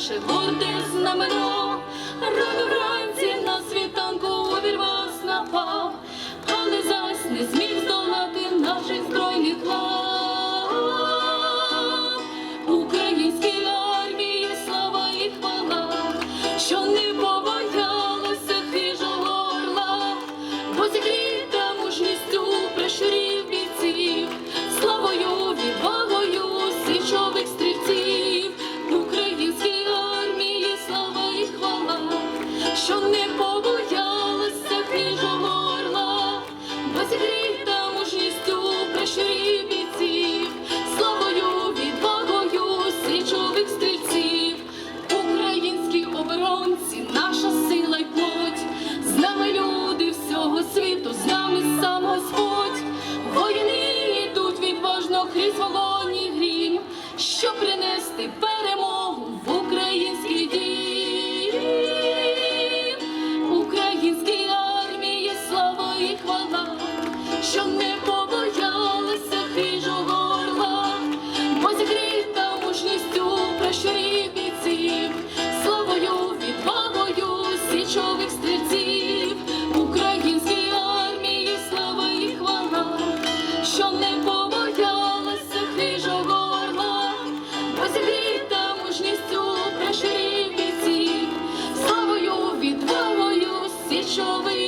наше горде знамено, рано вранці на світанку обір вас напав, але зась не зміг здолати наших збройних лав. Українській армії слава і хвала, що не побоялася хижого горла, бо зігріта мужністю прищурів бійців, славою відвагою січо. чоловік стрільців, українській армії, слава і хвала, що не побоялася хижого орла, бо зілі та мужністю пращурів бійців, славою відвагою січових.